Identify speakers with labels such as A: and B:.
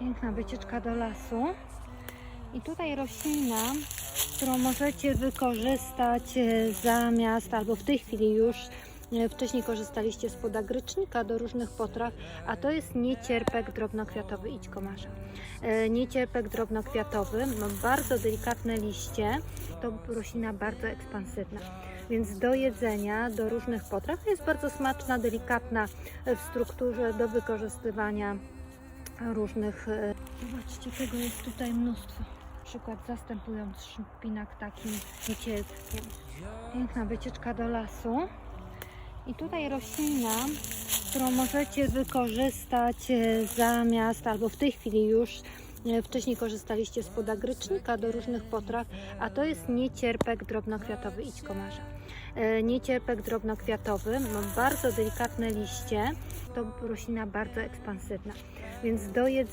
A: Piękna wycieczka do lasu. I tutaj roślina, którą możecie wykorzystać e, zamiast, albo w tej chwili już e, wcześniej korzystaliście z podagrycznika do różnych potraw, a to jest niecierpek drobnokwiatowy. Idź komarza. E, Niecierpek drobnokwiatowy, ma bardzo delikatne liście, to roślina bardzo ekspansywna. Więc do jedzenia, do różnych potraw jest bardzo smaczna, delikatna w strukturze do wykorzystywania różnych. e, Zobaczcie, tego jest tutaj mnóstwo. Przykład zastępując szpinak takim niecierpkiem. Piękna wycieczka do lasu. I tutaj roślina, którą możecie wykorzystać e, zamiast, albo w tej chwili już e, wcześniej korzystaliście z podagrycznika do różnych potraw, a to jest niecierpek drobnokwiatowy. Idź komarza. E, Niecierpek drobnokwiatowy, ma bardzo delikatne liście, to roślina bardzo ekspansywna. Więc do jedzenia